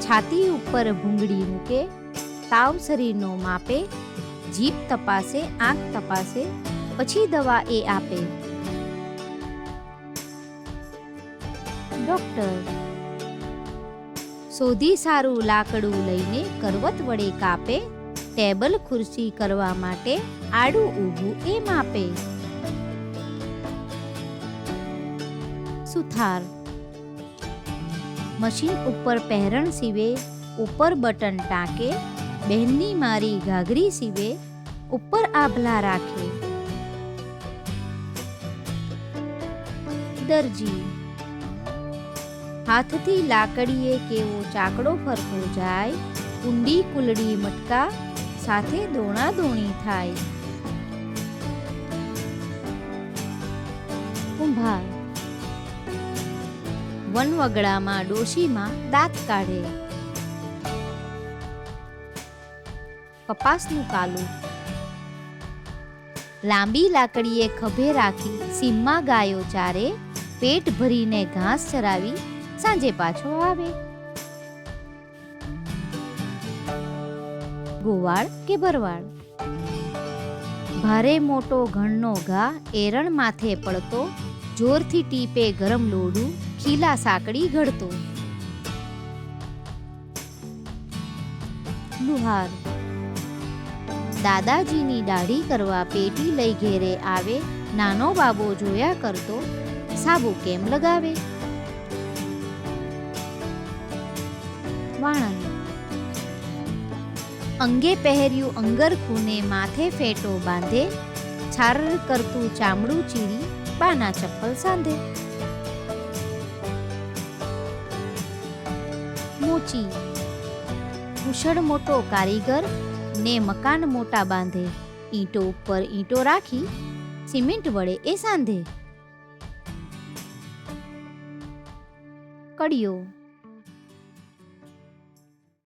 છાતી ઉપર ભૂંગળી મૂકે, તાવ શરીરનો માપે, જીભ તપાસે, આંખ તપાસે, પછી દવા એ આપે. ડોક્ટર, શોધી સારું લાકડું લઈને કરવત વડે કાપે, ટેબલ ખુરશી કરવા માટે આડું ઊભું એ માપે. સુથાર મશીન ઉપર પહેરણ સીવે ઉપર બટન ટાંકે બહેનની મારી ઘાઘરી સીવે ઉપર આભલા રાખે દરજી હાથથી લાકડીએ કેવો ચાકડો ફરકો જાય ઊંડી કુલડી મટકા સાથે દોણા દોણી થાય કુંભાર વનવગડામાં ડોશીમાં દાંત કાઢે. કપાસનું કાલું. લાંબી લાકડીએ ખભે રાખી સીમમાં ગાયો ચારે, પેટ ભરીને ઘાસ ચરાવી સાંજે પાછો આવે. ગોવાળ કે ભરવાડ ભારે મોટો ઘણનો ઘા એરણ માથે પડતો, જોરથી ટીપે ગરમ લોડું ખીલા સાંકળી ઘડતો. લુહાર. દાદાજીની દાઢી કરવા પેટી લઈ ઘેરે આવે, નાનો બાબો જોયા કરતો, સાબુ કેમ લગાવે? વાણંદ. અંગે પહેર્યું અંગર ખૂને માથે ફેટો બાંધે છાર કરતું ચામડું ચીરી બાના ચપ્પલ સાંધે. મોચી કુશળ મોટો કારીગર ને મકાન મોટા બાંધે. ઈંટો ઉપર ઈંટો રાખી સિમેન્ટ વડે એ સાંધે. કડિયો